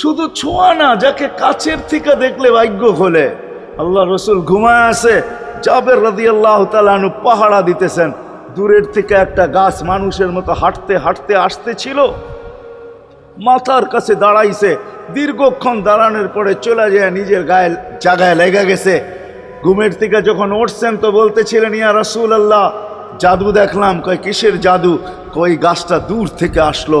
শুধু ছোঁয়া না, যাকে কাছের থেকে দেখলে ভাগ্য খোলে। আল্লাহ রসুল ঘুমায় আসে, জাবের রাদি আল্লাহ তালু পাহারা দিতেছেন। দূরের থেকে একটা গাছ মানুষের মতো হাঁটতে হাঁটতে আসতেছিল। মাথার কাছে দাঁড়াইছে, দীর্ঘক্ষণ দাঁড়ানোর পরে চলে যায়, নিজের গায়ে জায়গায় লেগে গেছে। ঘুমের থেকে যখন উঠছেন তো বলতেছিলেন, ইয়া রসুল আল্লাহ জাদু দেখলাম, কয়, কিসের জাদু? কই গাছটা দূর থেকে আসলো।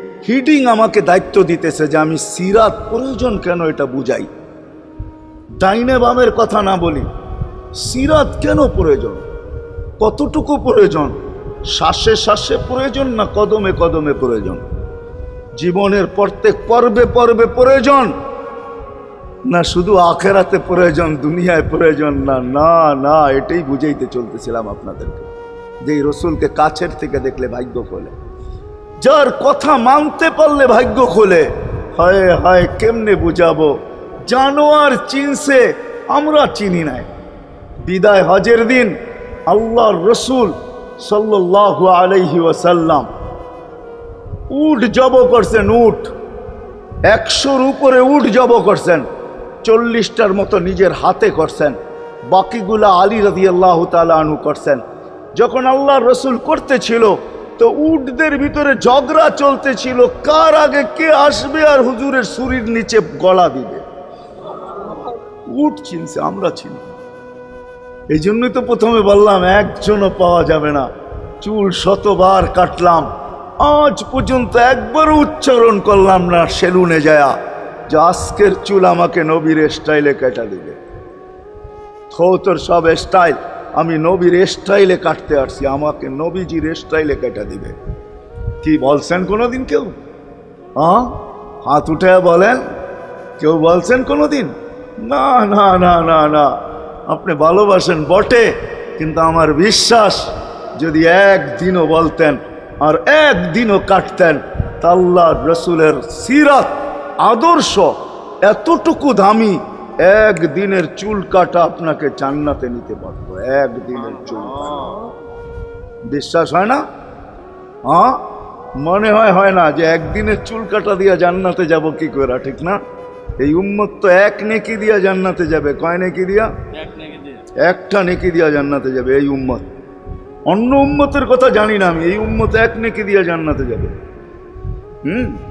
হিডিং আমাকে দায়িত্ব দিতেছে যে আমি সিরাত প্রয়োজন কেন এটা বুঝাই। ডাইনে বামের কথা না বলি, সিরাত কেন প্রয়োজন? কতটুকু প্রয়োজন? শ্বাসে শ্বাসে প্রয়োজন না কদমে কদমে প্রয়োজন? জীবনের প্রত্যেক পর্বে পর্বে প্রয়োজন? না শুধু আখেরাতে প্রয়োজন, দুনিয়ায় প্রয়োজন, না না না, এটাই বুঝাইতে চলতেছিলাম আপনাদেরকে। যে রসুলকে কাছের থেকে দেখলে ভাগ্য খোলে। যার কথা মানতে পারলে ভাগ্য খোলে। হায় হায়, কেমনে বুঝাবো? জানোয়ার চিনছে, আমরা চিনি নাই। বিদায় হজের দিন আল্লাহর রসুল সাল্লাল্লাহু আলাইহি ওয়াসাল্লাম উট জব করছেন উঠ একশোর উপরে উঠ জব করছেন, চল্লিশটার মতো নিজের হাতে করছেন। বাকিগুলা আলী রাজি আল্লাহ আনু করছেন। যখন আল্লাহ রসুল করতেছিল তো উটদের ভিতরে ঝগড়া চলতেছিল। কার আগে কে আসবে আর হুজুরের শরীর নিচে গলা দিবে? উট চিনছে, আমরা চিনি। এই জন্যই তো প্রথমে বললাম, একজনও পাওয়া যাবে না। চুল শতবার কাটলাম। আজ পর্যন্ত একবারও উচ্চারণ করলাম না সেলুনে যায়া। যে আজকের চুল আমাকে নবীর স্টাইলে কেটা দিবে। থো, তোর সব স্টাইল আমি নবীর স্টাইলে কাটতে আসছি, আমাকে নবীজির স্টাইলে কেটে দিবে। কি বলছেন কোনোদিন কেউ? হ্যাঁ হাত উঠে বলেন, কেউ বলছেন কোনোদিন? না না না না না। আপনি ভালোবাসেন বটে, কিন্তু আমার বিশ্বাস, যদি একদিনও বলতেন আর একদিনও কাটতেন তাল্লা রসুলের সিরাত, আদর্শ, এতটুকু দামি একদিনের চুল কাটা আপনাকে জান্নাতে নিতে পারতো একদিনের চুল বিশ্বাস হয় না? হ্যাঁ? মনে হয় হয় না যে একদিনের চুল কাটা দিয়া জান্নাতে যাব কি করে, ঠিক না? এই উম্মত তো এক নেকি দিয়া জান্নাতে যাবে। কয় নেকি দিয়া? একটা নেকি দিয়া জান্নাতে যাবে এই উম্মত। অন্য উম্মতের কথা জানি না আমি। এই উম্মত এক নেকি দিয়া জান্নাতে যাবে। হুম?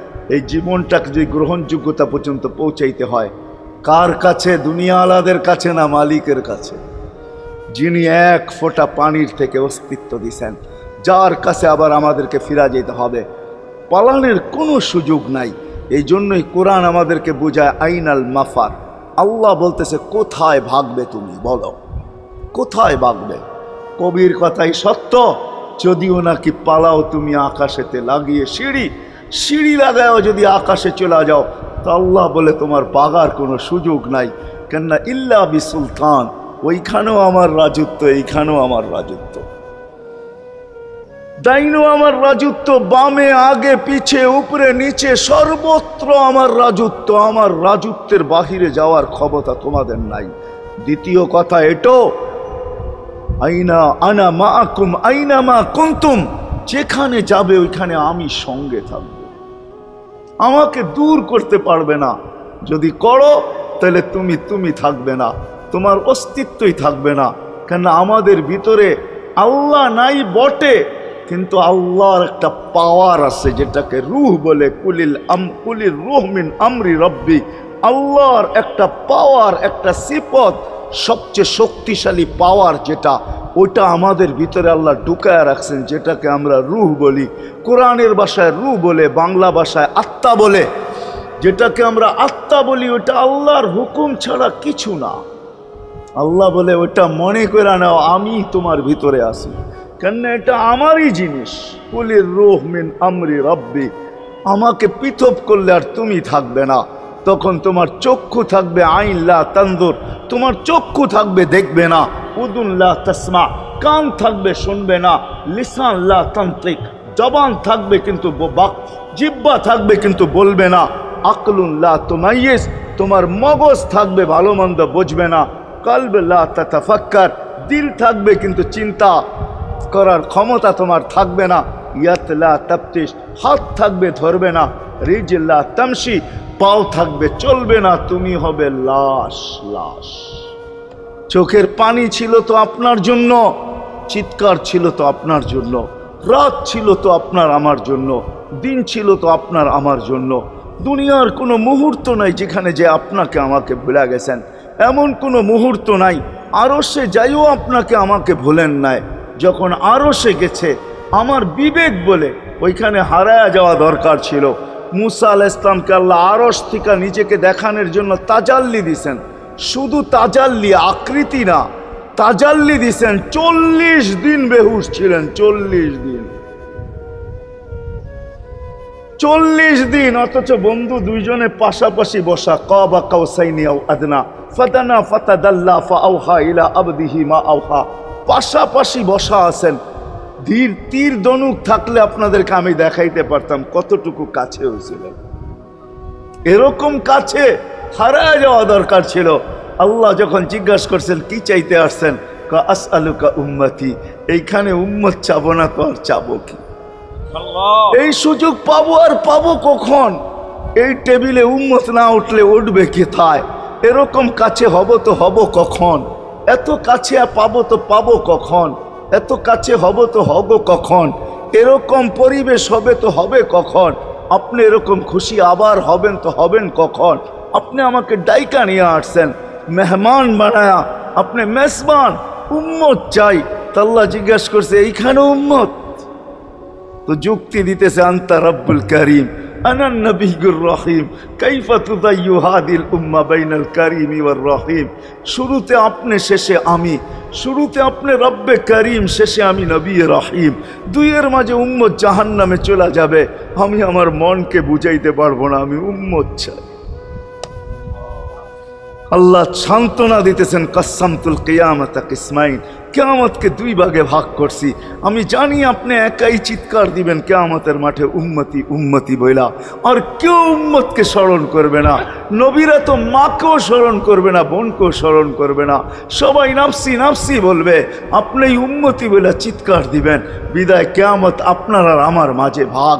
এই জীবনটাকে যদি গ্রহণযোগ্যতা পর্যন্ত পৌঁছাইতে হয়, কার কাছে? দুনিয়াওয়ালাদের কাছে না মালিকের কাছে? যিনি এক ফোঁটা পানির থেকে অস্তিত্ব দিছেন, যার কাছে আবার আমাদেরকে ফিরা যেতে হবে। পালানের কোনো সুযোগ নাই। এই জন্যই কোরআন আমাদেরকে বোঝায়, আইনাল মাফার। আল্লাহ বলতেছে, কোথায় ভাগবে তুমি? বলো। কোথায় ভাগবে? কবির কথাই সত্য। যদিও নাকি পালাও তুমি আকাশেতে লাগিয়ে সিঁড়ি সিঁড়ি লাগাও যদি আকাশে চলে যাও, তা আল্লাহ বলে তোমার বাগার কোনো সুযোগ নাই। কেননা ইল্লা বি সুলতান, ওইখানেও আমার রাজত্ব, এইখানেও আমার রাজত্ব। ডাইনো আমার রাজত্ব, বামে, আগে, পিছে, উপরে, নিচে, সর্বত্র আমার রাজত্ব, আমার রাজত্বের বাহিরে যাওয়ার ক্ষমতা তোমাদের নাই। দ্বিতীয় কথা এটো, আইনা আনা মা আকুম আইনা মা কুন্তুম, যেখানে যাবে ওইখানে আমি সঙ্গে থাকব। আমাকে দূর করতে পারবে না। যদি করো, তাহলে তুমি তুমি থাকবে না। তোমার অস্তিত্বই থাকবে না। কেন আমাদের ভিতরে আল্লাহ নাই বটে, কিন্তু আল্লাহর একটা পাওয়ার আছে, যেটাকে রুহ বলে, কুলিল আম, কুলির রুহ মিন আমরি রব্বি। আল্লাহর একটা পাওয়ার একটা সিপত সবচেয়ে শক্তিশালী পাওয়ার যেটা ওটা আমাদের ভিতরে আল্লাহ ঢুকায় রাখছেন, যেটাকে আমরা রুহ বলি। কোরআনের ভাষায় রুহ বলে, বাংলা ভাষায় আত্মা বলে। যেটাকে আমরা আত্মা বলি ওটা আল্লাহর হুকুম ছাড়া কিছু না। আল্লাহ বলে ওটা মনে করে নাও, আমি তোমার ভিতরে আসি কেন এটা আমারই জিনিস। কুলির রুহ মিন আমরি রব্বি। আমাকে পৃথক করলে আর তুমি থাকবে না। তখন তোমার চক্ষু থাকবে আইনলা তান্দুর তোমার চক্ষু থাকবে দেখবে না। উদুল্লা তসমা। কান থাকবে শুনবে না। লিসানলা তান্ত্রিক। জবান থাকবে কিন্তু জিব্বা থাকবে কিন্তু বলবে না। আকলুল্লাহ তোমাইয়েস তোমার মগজ থাকবে ভালো মন্দ বুঝবে না। কালবেল্লা তাতাফাক্কার। দিল থাকবে কিন্তু চিন্তা করার ক্ষমতা তোমার থাকবে না। ইয়াতলা তাপ্তিস হাত থাকবে ধরবে না। রিজিল্লা তামসি পাও থাকবে, চলবে না, তুমি হবে লাশ লাশ। চোখের পানি ছিল তো আপনার জন্য, চিৎকার ছিল তো আপনার জন্য, রাত ছিল তো আপনার আমার জন্য, দিন ছিল তো আপনার আমার জন্য। দুনিয়ার কোনো মুহূর্ত নাই যেখানে যে আপনাকে আমাকে ভুলে গেছেন। এমন কোনো মুহূর্ত নাই আরও সে যাইও আপনাকে আমাকে ভুলেন নাই। যখন আরও সে গেছে আমার বিবেক বলে ওইখানে হারায়া যাওয়া দরকার ছিল। মুসা আল ইসলামকে আল্লাহ আরস থেকে নিজেকে দেখানোর জন্য তাজাল্লি দিছেন। শুধু তাজাল্লি, আকৃতি না, তাজাল্লি দিছেন। চল্লিশ দিন বেহুশ ছিলেন, চল্লিশ দিন। চল্লিশ দিন, অথচ বন্ধু দুইজনে পাশাপাশি বসা, কবা কাউসাইনি আও আদনা ফাতাদাল্লা ফাআউহা ইলা আবদিহি মা আউহা পাশাপাশি বসা আছেন ধীর তীর দনুক থাকলে আপনাদেরকে আমি দেখাইতে পারতাম কতটুকু কাছে হয়েছিল। এরকম কাছে হারায় যাওয়া দরকার ছিল। আল্লাহ যখন জিজ্ঞাসা করছেন কি চাইতে আসছেন? আস আলুকা উম্মতি এইখানে উম্মত চাবো না তো আর চাবো কি? এই সুযোগ পাবো আর পাবো কখন? এই টেবিলে উম্মত না উঠলে উঠবে কোথায় এরকম কাছে হব তো হব কখন? এত কাছে আর পাবো তো পাবো কখন? এত কাছে হব তো হব কখন? এরকম পরিবেশ হবে তো হবে কখন? আপনি এরকম খুশি আবার হবেন তো হবেন কখন? আপনি আমাকে ডাইকা নিয়ে আসছেন, মেহমান বানায়া। আপনি মেসবান উম্মত চাই। তাল্লা জিজ্ঞাসা করছে, এইখানে উম্মত? তো যুক্তি দিতেছে, আন্তা রব্বুল করিম। আনান নবীগুর রহিম, কাইফা তুদাইয়ু হাদিল উম্মা বাইনাল করিম ওয়ার রহিম। শুরুতে আপনি, শেষে আমি। শুরুতে আপনি, রব্বে করিম, শেষে আমি নবী রহিম। দুইয়ের মাঝে উম্মত জাহান্নামে চলে যাবে। আমি আমার মনকে বুঝাইতে পারব না, আমি উম্মত চাই। আল্লাহ সান্ত্বনা দিতেছেন কাসামতুল কেয়ামত কিসমাইন। কেয়ামতকে দুই ভাগে ভাগ করছি। আমি জানি আপনি একাই চিৎকার দিবেন, কেয়ামতের মাঠে উম্মতি উম্মতি বইলা। আর কেউ উম্মতকে স্মরণ করবে না। নবীরা তো মাকেও স্মরণ করবে না, বোনকেও স্মরণ করবে না। সবাই নাফসি নাফসি বলবে, আপনি উম্মতি বইলা চিৎকার দিবেন। বিদায় কেয়ামত আপনার আর আমার মাঝে ভাগ।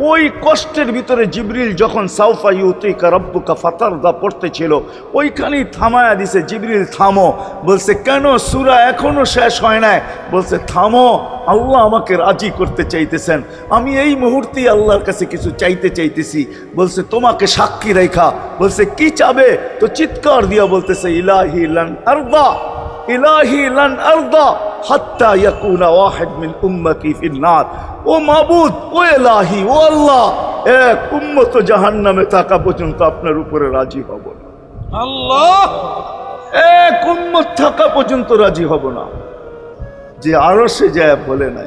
ওই কষ্টের ভিতরে জিবরিল যখন সাউফা ইউতিকা রব্বুকা ফাতারদা পড়তেছিল, ওইখানেই থামায়া দিছে, জিবরিল, থামো। বলছে, কেন সুরা এখনও শেষ হয় নাই? বলছে, থামো, আল্লাহ আমাকে রাজি করতে চাইতেছেন। আমি এই মুহূর্তেই আল্লাহর কাছে কিছু চাইতে চাইতেছি। বলছে, তোমাকে সাক্ষী রেখা। বলছে, কি চাবে? তো চিৎকার দিয়া বলতেছে, ইলাহি লান আরদা, ইলাহি লান আরদা। হাত্তা ইয়াকুনা ওয়াহিদ মিন উম্মতি ফিন নার ও মাবুদ ও ইলাহি ও আল্লাহ এক উম্মত জাহান্নামে থাকা পর্যন্ত আপনার উপরে রাজি হব না। আল্লাহ! এক উম্মত থাকা পর্যন্ত রাজি হব না। যে আরও সে যায় বলে নাই।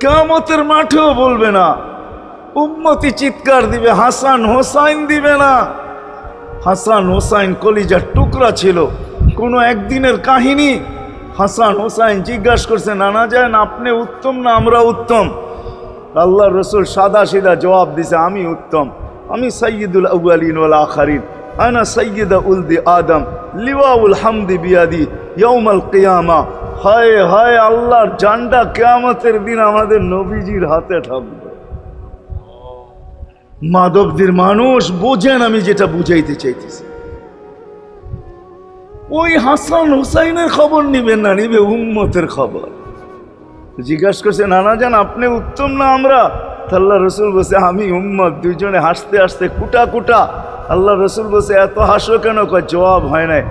কেমতের মাঠেও বলবে না। উম্মতি চিৎকার দিবে হাসান হোসাইন দিবে না। হাসান হোসাইন কলিজার টুকরা ছিল। কোনো একদিনের কাহিনী হাসান হোসাইন জিজ্ঞাসা করছে, নানা যান আপনি উত্তম না আমরা উত্তম? আল্লাহ রসুল সাদা সিধা জবাব দিছে, আমি উত্তম। আমি সৈয়দুল আউয়ালিন ওয়াল আখারিন। আনা সৈয়দ উলদি আদম। লিওয়াউল হামদি বিয়াদি। ইয়ৌমাল কেয়ামা। হায় হায়, আল্লাহর জান্ডা কেয়ামতের দিন আমাদের নবীজির হাতে থাকবে। মাধবদের মানুষ বোঝেন আমি যেটা বুঝাইতে চাইতেছি। ওই হাসান হুসাইনের খবর নিবেন না, নিবে উম্মতের খবর। জিজ্ঞাসা করছে, নানা যান আপনি উত্তম না আমরা? আল্লাহ রসুল বসে আমি উম্মত, দুইজনে হাসতে হাসতে কুটা কুটা। আল্লাহ রসুল বসে এত হাসো কেন? কয়, জবাব হয় নাই।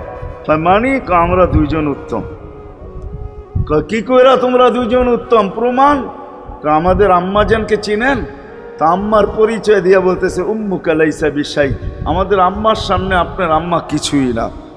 মানি আমরা দুইজন উত্তম। কি কইরা তোমরা দুইজন উত্তম? প্রমাণ? আমাদের আম্মাজানকে চিনেন? তা আম্মার পরিচয় দিয়া বলতেছে উম্মু কালাইসা বিশাই। আমাদের আম্মার সামনে আপনার আম্মা কিছুই না।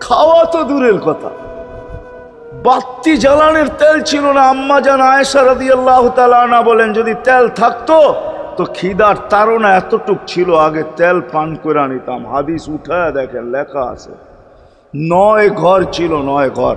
খাওয়া তো দূরের কথা। বাত্তি জ্বালানের তেল ছিল না। আম্মা জান আয়েশা রাদিয়াল্লাহু আল্লাহ না বলেন, যদি তেল থাকতো, তো খিদার তারা এতটুক ছিল, আগে তেল পান করে নিতাম। হাদিস উঠায় দেখেন, লেখা আছে। নয় ঘর ছিল, নয় ঘর।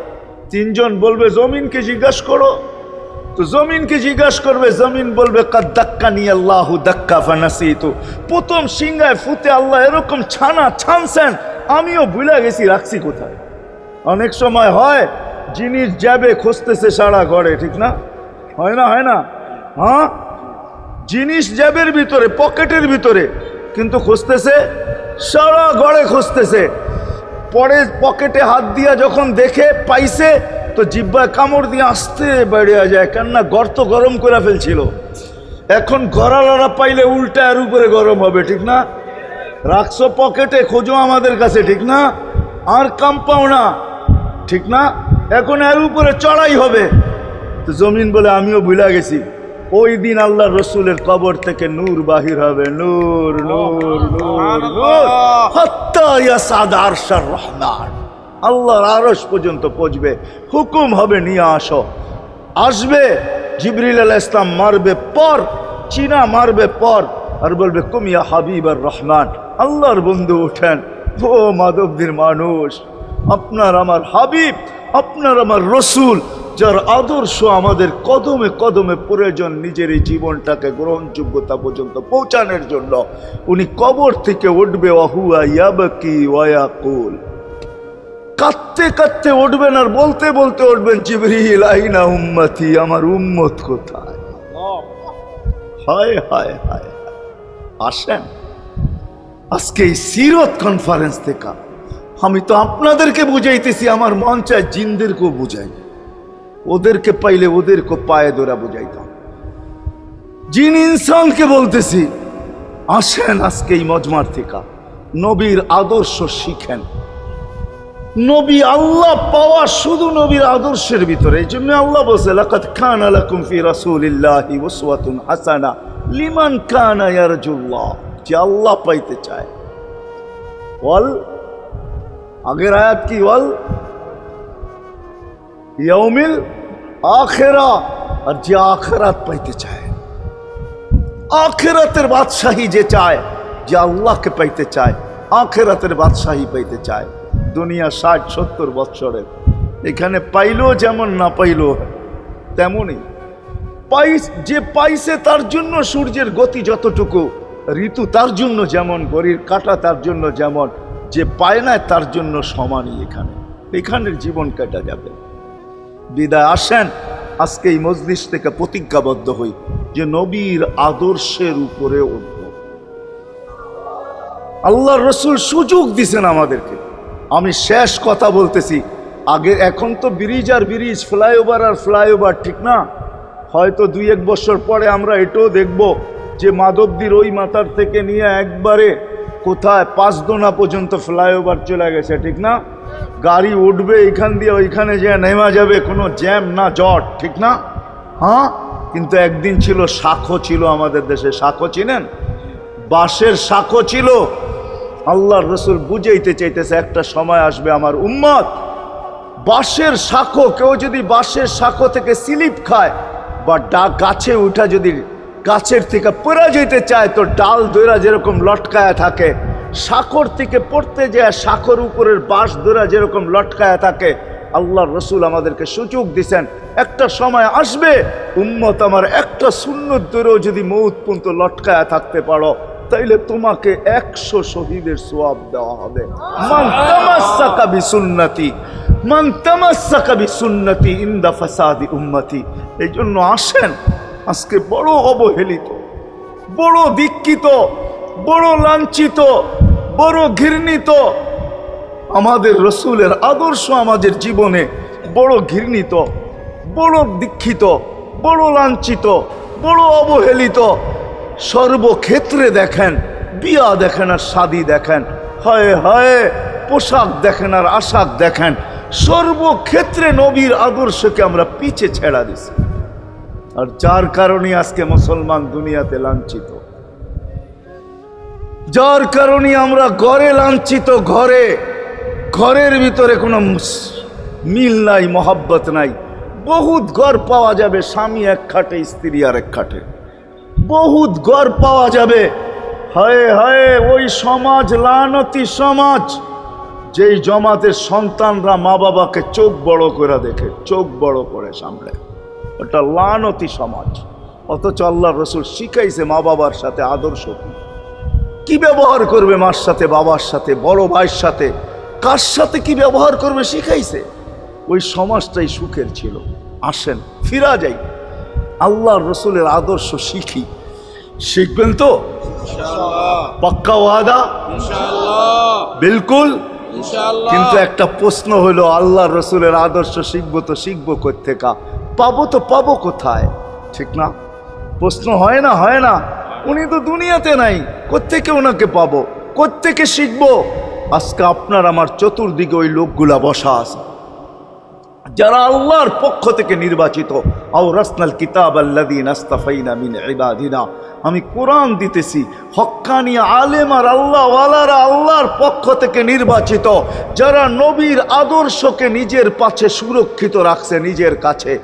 তিনজন বলবে, জমিনকে জিজ্ঞাসা করো। তো জমিনকে জিজ্ঞাসা করবে, জমিন বলবে নিয়ে দাক্কা তো প্রথম সিংহায় ফুতে আল্লাহ এরকম ছানা ছানছেন, আমিও ভুলে গেছি, রাখছি কোথায়? অনেক সময় হয়, জিনিস যাবে, খুঁজতেছে সারা ঘরে, ঠিক না? হয় না হয় না? হ্যাঁ? জিনিস জ্যাবের ভিতরে, পকেটের ভিতরে, কিন্তু খুঁজতেছে, সারা ঘরে খুঁজতেছে। পরে পকেটে হাত দিয়া যখন দেখে পাইছে, তো জিব্বায় কামড় দিয়ে আসতে বেড়িয়ে যায়, কেননা গর্ত গরম করে ফেলছিল। এখন গড়ালড়া পাইলে উল্টা আর উপরে গরম হবে, ঠিক না? রাখছো পকেটে, খোঁজো আমাদের কাছে, ঠিক না? আর কাম পাও না, ঠিক না? এখন এর উপরে চড়াই হবে। তো জমিন বলে আমিও ভুলা গেছি। ওই দিন আল্লাহ রসুলের কবর থেকে নূর বাহির হবে। নূর নূর নূর নূর। আরশার রহমান। আল্লাহর আরশ পর্যন্ত পৌঁছবে। হুকুম হবে নিয়ে আসো। আসবে জিবরিল আলাহ ইসলাম মারবে পর চীনা মারবে পর আর বলবে কুমিয়া হাবিব আর রহমান। আল্লাহর বন্ধু ওঠেন ও মাধবদের মানুষ আপনার আমার হাবিব আপনার আমার রসুল যার আদর্শ আমাদের কদমে কদমে প্রয়োজন নিজের এই জীবনটাকে গ্রহণযোগ্যতা পর্যন্ত পৌঁছানোর জন্য। উনি কবর থেকে উঠবে অহুয়া ইয়াবকি ওয়াকুল কাঁদতে কাঁদতে উঠবেন আর বলতে বলতে উঠবেন, জিবরিল, আইনা উম্মতি? আমার উম্মত কোথায়? হায় হায় হায়। আসেন। আজকে এই সিরত কনফারেন্স থেকে আমি তো আপনাদেরকে বুঝাইতেছি, আমার মন চায় জিনদেরকেও বুঝাই। ওদেরকে পাইলে ওদেরকে পায়ে ধরা বুঝাইতাম। জিন ইনসানকে বলতেছি, আসেন আজকে এই মজমার থেকে। নবীর আদর্শ শিখেন। নবী আল্লাহ পাওয়া শুধু নবীর আদর্শের ভিতরে। এই জন্য আল্লাহ বলছে লাকাত কানা লাকুম ফি রাসূলিল্লাহি উসওয়াতুন হাসানা লিমান কানা ইয়ারজুল্লাহ। যে আল্লাহ পাইতে চায়। ওয়াল, আগের আয়াত কি? ওয়াল ইয়াউমিল আখেরা। আর যে আখেরাত পাইতে চায়, আখেরাতের বাদশাহী যে চায়, যে আল্লাহকে পাইতে চায়, আখেরাতের বাদশাহী পাইতে চায়, দুনিয়া ষাট, সত্তর বৎসরের। এখানে পাইলো যেমন না পাইলো, তেমনই পাই যে পাইছে তার জন্য সূর্যের গতি যতটুকু, ঋতু তার জন্য যেমন গড়ির কাটা তার জন্য যেমন, যে পায় না তার জন্য সমানই এখানে। এখানের জীবন কাটা যাবে। বিদায় আসেন। আজকে এই মজলিস থেকে প্রতিজ্ঞাবদ্ধ হই যে নবীর আদর্শের উপরে উঠব। আল্লাহ রসুল সুযোগ দিছেন আমাদেরকে। আমি শেষ কথা বলতেছি, আগে এখন তো ব্রিজ আর ব্রিজ, ফ্লাইওভার আর ফ্লাইওভার, ঠিক না? হয়তো দুই এক বছর পরে আমরা এটাও দেখব যে মাধবদীর ওই মাথার থেকে নিয়ে একবারে কোথায় পাঁচদোনা পর্যন্ত ফ্লাইওভার চলে গেছে, ঠিক না? গাড়ি উঠবে, এখান দিয়ে ওইখানে যে নেমা যাবে, কোনো জ্যাম না, জট, ঠিক না? হ্যাঁ? কিন্তু একদিন ছিল শাখো ছিল আমাদের দেশে শাখো চিনেন? বাঁশের শাখো ছিল। আল্লাহর রসুল বুঝাইতে চাইতেছে, একটা সময় আসবে আমার উম্মত, বাঁশের শাখো কেউ যদি বাঁশের শাখো থেকে স্লিপ খায় বা ডা, গাছে উঠা যদি গাছের থেকে পড়ে যেতে চায়, তো ডাল দৈরা যেরকম লটকায়া থাকে শাখর থেকে পড়তে যায় শাখর উপরের বাঁশ দৈরা যেরকম লটকায়া থাকে আল্লাহর রসুল আমাদেরকে সুযোগ দিছেন, একটা সময় আসবে, উম্মত আমার একটা সুন্নত দূরেও যদি মৌত পর্যন্ত লটকায়া থাকতে পারো, তাইলে তোমাকে একশো শহীদের সোয়াব দেওয়া হবে। মান তামাসসাকা বিসুন্নতি, মান তামাসসাকা বিসুন্নতি ইনদা ফাসাদি উম্মতি। এই জন্য আসেন, আজকে বড় অবহেলিত, বড় দীক্ষিত বড় লাঞ্ছিত, বড় ঘৃণিত। আমাদের রসুলের আদর্শ আমাদের জীবনে বড় ঘৃণিত, বড় দীক্ষিত, বড় লাঞ্ছিত, বড় অবহেলিত। সর্বক্ষেত্রে দেখেন, বিয়া দেখেন আর শাদি দেখেন, হয় হয়, পোশাক দেখেন আর আশাক দেখেন। সর্বক্ষেত্রে নবীর আদর্শকে আমরা পিছে ছেড়া দিছি। আর যার কারণে আজকে মুসলমান দুনিয়াতে লাঞ্ছিত। যার কারণে আমরা ঘরে লাঞ্ছিত ঘরে, ঘরের ভিতরে কোনো মিল নাই, মহাব্বত নাই। বহুত ঘর পাওয়া যাবে স্বামী এক খাটে, স্ত্রী আর এক খাটে। বহুত ঘর পাওয়া যাবে। হায় হায়, ওই সমাজ, লানতি সমাজ, যেই জমাতের সন্তানরা মা বাবাকে চোখ বড় করে দেখে, চোখ বড় করে সামলে। ওটা লানতি সমাজ। অথচ আল্লাহ রসুল শিখাইছে মা বাবার সাথে আদর্শ কি? কি ব্যবহার করবে মার সাথে বাবার সাথে বড় ভাইয়ের সাথে? কার সাথে কি ব্যবহার করবে শিখাইছে? ওই সমাজটাই সুখের ছিল। আসেন ফিরা যাই। আল্লাহর রসুলের আদর্শ শিখি। শিখবেন তো? পাক্কা ওয়াদা? বিলকুল? কিন্তু একটা প্রশ্ন হলো আল্লাহ রসুলের আদর্শ শিখব তো শিখব কোথেকা পাবো তো পাবো কোথায়? ঠিক না? প্রশ্ন হয় না হয় না। উনি তো দুনিয়াতে নাই। কোত্থেকে ওনাকে পাবো? কোত্থেকে শিখব? আজকে আপনার আমার চতুর্দিকে ওই লোকগুলা বসা আছে। যারা আল্লাহর পক্ষ থেকে নির্বাচিত। আও রাসনাল কিতাব আল্লাদিন আস্তাফাইনা মিন ইবাদিনা। আমি কোরআন দিতেছি। হক্কানি আলেম আর আল্লাহ ওয়ালারা আল্লাহর পক্ষ থেকে নির্বাচিত। যারা নবীর আদর্শকে নিজের পাশে সুরক্ষিত রাখছে নিজের কাছে।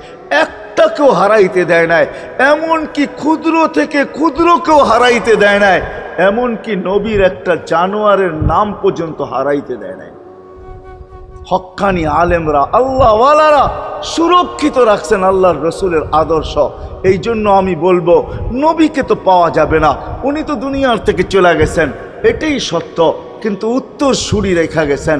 একটাকেও হারাইতে দেয় নাই, এমনকি ক্ষুদ্র থেকে ক্ষুদ্রকেও হারাইতে দেয় নাই, এমনকি নবীর একটা জানোয়ারের নাম পর্যন্ত হারাইতে দেয় নাই। হক্কানি আলেমরা, আল্লাহওয়ালারা সুরক্ষিত রাখছেন আল্লাহর রসুলের আদর্শ। এই জন্য আমি বলব, নবীকে তো পাওয়া যাবে না, উনি তো দুনিয়ার থেকে চলে গেছেন, এটাই সত্য। কিন্তু উত্তর সুরি রেখা গেছেন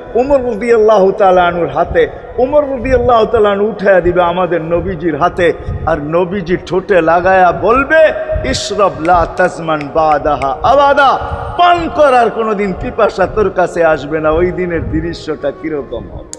উমর রদি আল্লাহ তালানুর হাতে, উমর রদি আল্লাহ তালানু উঠাইয়া দিবে আমাদের নবীজির হাতে, আর নবীজি ঠোঁটে লাগায়া বলবে ইসরব লা তাজমান বাদাহা আবাদা। পান করার কোনো দিন পিপাসা তোর কাছে আসবে না, ওই দিনের দৃশ্যটা কীরকম হবে?